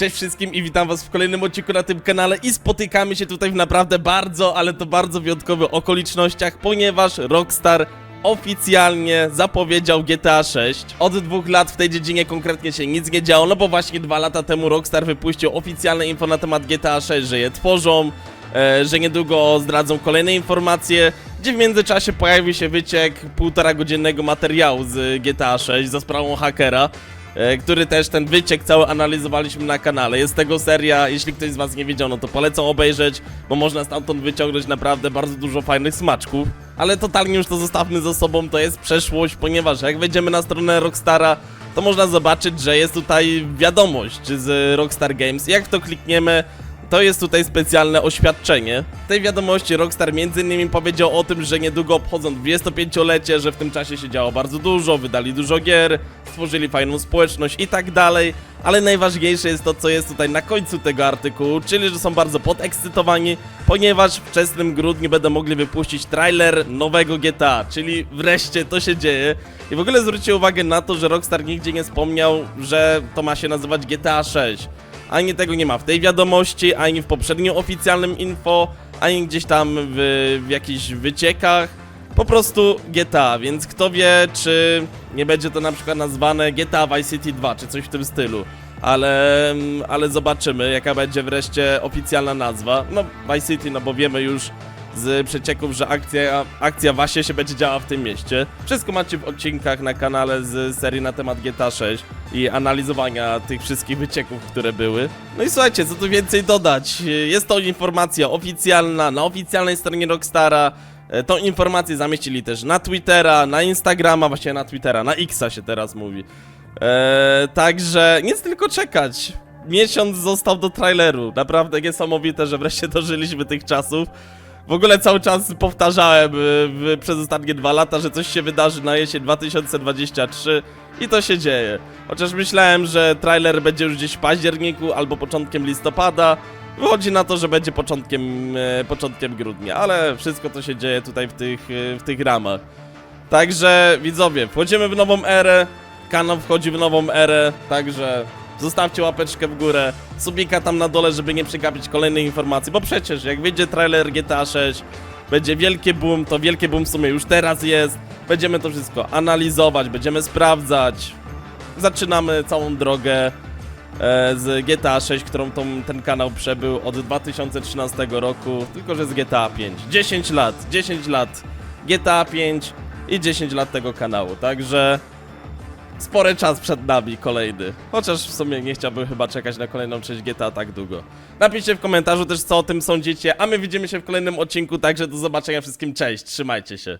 Cześć wszystkim i witam was w kolejnym odcinku na tym kanale i spotykamy się tutaj w naprawdę bardzo, ale to bardzo wyjątkowych okolicznościach, ponieważ Rockstar oficjalnie zapowiedział GTA 6. Od dwóch lat w tej dziedzinie konkretnie się nic nie działo, no bo właśnie dwa lata temu Rockstar wypuścił oficjalne info na temat GTA 6, że je tworzą, e, że niedługo zdradzą kolejne informacje, gdzie w międzyczasie pojawił się wyciek półtora godzinnego materiału z GTA 6 za sprawą hakera e, który też ten wyciek cały analizowaliśmy na kanale. Jest tego seria, jeśli ktoś z was nie widział, no to polecam obejrzeć, bo można stamtąd wyciągnąć naprawdę bardzo dużo fajnych smaczków. Ale totalnie już to zostawmy za sobą, to jest przeszłość, ponieważ jak wejdziemy na stronę Rockstara, to można zobaczyć, że jest tutaj wiadomość z Rockstar Games. Jak to klikniemy, to jest tutaj specjalne oświadczenie. W tej wiadomości Rockstar m.in. powiedział o tym, że niedługo obchodzą 25-lecie, że w tym czasie się działo bardzo dużo, wydali dużo gier, stworzyli fajną społeczność i tak dalej, ale najważniejsze jest to, co jest tutaj na końcu tego artykułu, czyli że są bardzo podekscytowani, ponieważ w wczesnym grudniu będą mogli wypuścić trailer nowego GTA, czyli wreszcie to się dzieje. I w ogóle zwróćcie uwagę na to, że Rockstar nigdzie nie wspomniał, że to ma się nazywać GTA 6 ani tego nie ma w tej wiadomości, ani w poprzednim oficjalnym info, ani gdzieś tam w, w jakichś wyciekach. Po prostu GTA, więc kto wie, czy nie będzie to na przykład nazwane GTA Vice City 2, czy coś w tym stylu. Ale, ale zobaczymy, jaka będzie wreszcie oficjalna nazwa. No, Vice City, no bo wiemy już z przecieków, że akcja, akcja właśnie się będzie działa w tym mieście. Wszystko macie w odcinkach na kanale z serii na temat GTA 6 i analizowania tych wszystkich wycieków, które były. No i słuchajcie, co tu więcej dodać? Jest to informacja oficjalna na oficjalnej stronie Rockstara. E, Tą informację zamieścili też na Twittera, na Instagrama, właśnie na Twittera, na Xa się teraz mówi. Eee, także nic tylko czekać. Miesiąc został do traileru. Naprawdę niesamowite, że wreszcie dożyliśmy tych czasów. W ogóle cały czas powtarzałem y, przez ostatnie dwa lata, że coś się wydarzy na jesień 2023 i to się dzieje. Chociaż myślałem, że trailer będzie już gdzieś w październiku albo początkiem listopada. Wychodzi na to, że będzie początkiem, e, początkiem grudnia, ale wszystko to się dzieje tutaj w tych, e, w tych ramach. Także widzowie, wchodzimy w nową erę, kanał wchodzi w nową erę, także zostawcie łapeczkę w górę, subika tam na dole, żeby nie przegapić kolejnej informacji, bo przecież jak wyjdzie trailer GTA 6, będzie wielkie boom, to wielkie boom w sumie już teraz jest, będziemy to wszystko analizować, będziemy sprawdzać, zaczynamy całą drogę e, z GTA 6, którą tą, ten kanał przebył od 2013 roku, tylko że z GTA 5. 10 lat, 10 lat GTA 5 i 10 lat tego kanału, także spory czas przed nami kolejny. Chociaż w sumie nie chciałbym chyba czekać na kolejną część GTA tak długo. Napiszcie w komentarzu też co o tym sądzicie, a my widzimy się w kolejnym odcinku, także do zobaczenia wszystkim, cześć, trzymajcie się.